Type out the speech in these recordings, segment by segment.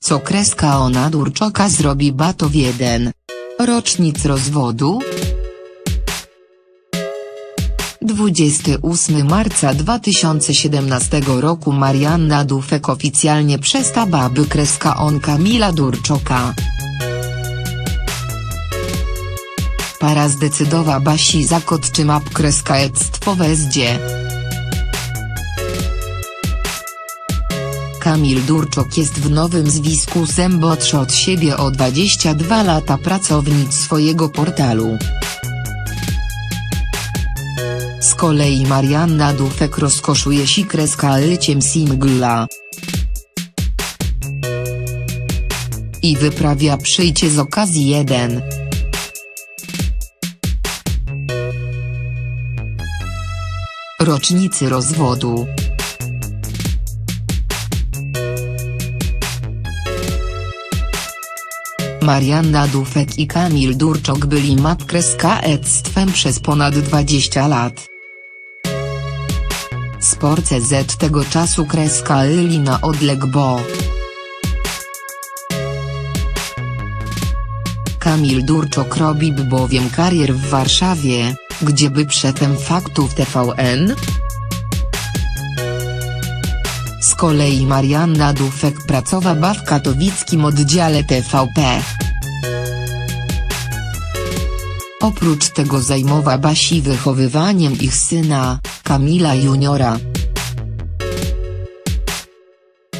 Co kreska ona Durczoka zrobi Batow 1. Rocznic rozwodu? 28 marca 2017 roku Marianna Dufek oficjalnie przestała by kreska on Kamila Durczoka. Para zdecydowa Basi zakot czy map kreska ectwo wezdzie. Kamil Durczok jest w nowym zwisku zębotrz od siebie o 22 lata pracownic swojego portalu. Z kolei Marianna Dufek rozkoszuje się kreska lyciem singla. I wyprawia przyjcie z okazji 1. Rocznicy rozwodu. Marianna Dufek i Kamil Durczok byli matkreskaectwem przez ponad 20 lat. Sport.cz tego czasu kreska Yli na odleg bo. Kamil Durczok robi bowiem karier w Warszawie, gdzie był szefem faktów TVN. Z kolei Marianna Dufek pracowała w katowickim oddziale TVP. Oprócz tego zajmowała się wychowywaniem ich syna, Kamila Juniora.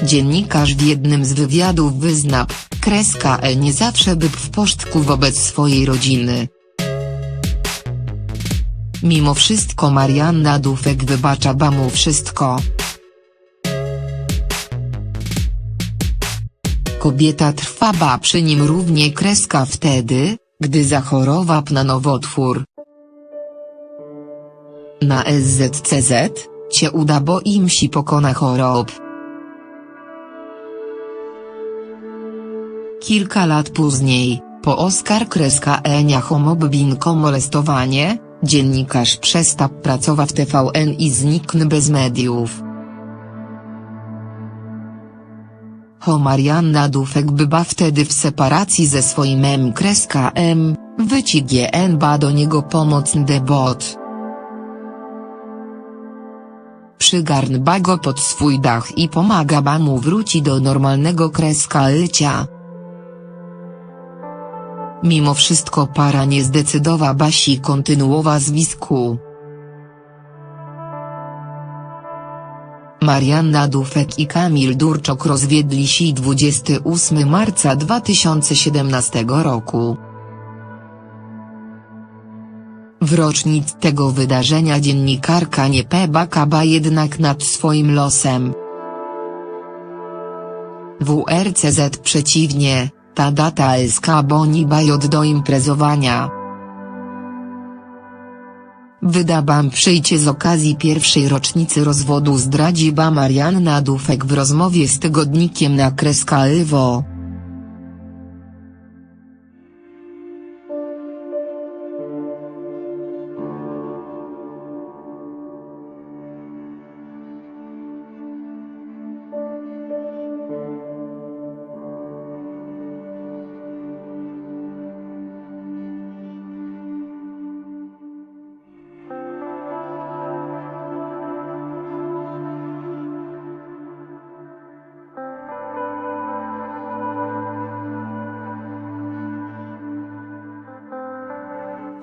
Dziennikarz w jednym z wywiadów wyznał, kreska E nie zawsze był w porządku wobec swojej rodziny. Mimo wszystko Marianna Dufek wybacza mu wszystko. Kobieta trwała przy nim równie kreska wtedy, gdy zachorował na nowotwór. Na SZCZ, cię uda bo im si pokona chorob. Kilka lat później, po Oskar kreska Enia homobbinko molestowanie, dziennikarz przestał pracować w TVN i zniknął bez mediów. Ho Marianna Dufek była wtedy w separacji ze swoim M kreska M, wyci GN ba do niego pomocny debot. Przygarnba go pod swój dach i pomaga mu wrócić do normalnego kreska życia. Mimo wszystko para nie zdecydowała Basi kontynuowa zwisku. Marianna Dufek i Kamil Durczok rozwiedli się 28 marca 2017 roku. W rocznic tego wydarzenia dziennikarka nie pebakaba jednak nad swoim losem. WRCZ przeciwnie, ta data SK boni bajot do imprezowania. Wydabam przyjcie z okazji pierwszej rocznicy rozwodu zdradziła Marianna Dufek w rozmowie z tygodnikiem na kreska Ewo.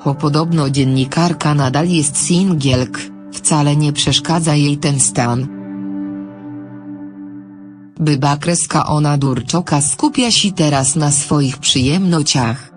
Ho podobno dziennikarka nadal jest singielk, wcale nie przeszkadza jej ten stan. Byba kreska ona Durczoka skupia się teraz na swoich przyjemnociach.